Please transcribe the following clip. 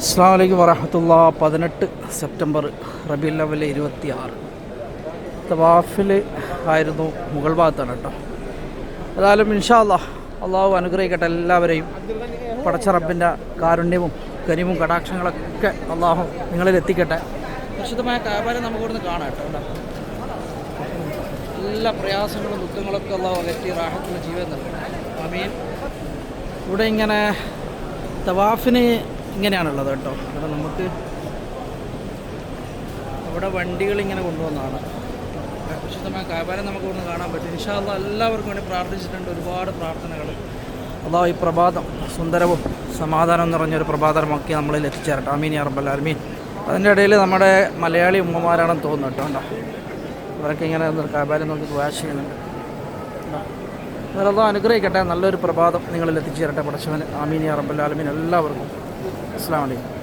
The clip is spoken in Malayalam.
അസ്സാം വലൈക്കും വറഹത്തുള്ള പതിനെട്ട് സെപ്റ്റംബർ റബി ലെവൽ ഇരുപത്തി ആറ് തവാഫിൽ ആയിരുന്നു മുഗൾ ഭാഗത്താണ് കേട്ടോ. ഏതായാലും ഇൻഷാ അല്ലാ അള്ളാഹു അനുഗ്രഹിക്കട്ടെ എല്ലാവരെയും. പടച്ച റബ്ബിന്റെ കാരുണ്യവും കനിവും കടാക്ഷങ്ങളൊക്കെ അള്ളാഹു നിങ്ങളിൽ എത്തിക്കട്ടെ. പ്രശുദ്ധമായ കാബാരം നമുക്ക് ഇവിടുന്ന് കാണാം കേട്ടോ. എല്ലാ പ്രയാസങ്ങളും ദുഃഖങ്ങളൊക്കെ അള്ളാഹു അകറ്റി റാഹത്തുള്ള ജീവിതം നൽകട്ടെ. അമീൻ ഇവിടെ ഇങ്ങനെ തവാഫിന് ഇങ്ങനെയാണുള്ളത് കേട്ടോ. ഇവിടെ നമുക്ക് ഇവിടെ വണ്ടികൾ ഇങ്ങനെ കൊണ്ടുവന്നതാണ്. വിശുദ്ധമായ കാബാരം നമുക്ക് ഒന്ന് കാണാൻ പറ്റും. ഇൻഷാല്ല എല്ലാവർക്കും വേണ്ടി പ്രാർത്ഥിച്ചിട്ടുണ്ട് ഒരുപാട് പ്രാർത്ഥനകൾ. അതാ ഈ പ്രഭാതം സുന്ദരവും സമാധാനം നിറഞ്ഞൊരു പ്രഭാതമാക്കി നമ്മളിൽ എത്തിച്ചേരട്ടെ. അമീൻ യാ അർമീൻ അതിന്റെ ഇടയിൽ നമ്മുടെ മലയാളി ഉമ്മമാരാണെന്ന് തോന്നുന്നു കേട്ടോ. കണ്ടോ? അവരൊക്കെ ഇങ്ങനെ കാബാരം നോക്കി വാഷ് ചെയ്യുന്നുണ്ട്. നിങ്ങളത് അനുഗ്രഹിക്കട്ടെ. നല്ലൊരു പ്രഭാതം നിങ്ങളിൽ എത്തിച്ചേരട്ടെ പടച്ചവന് ആമീൻ യാ റബ്ബൽ ആലമീൻ. എല്ലാവർക്കും. അസ്സാം വലൈക്കും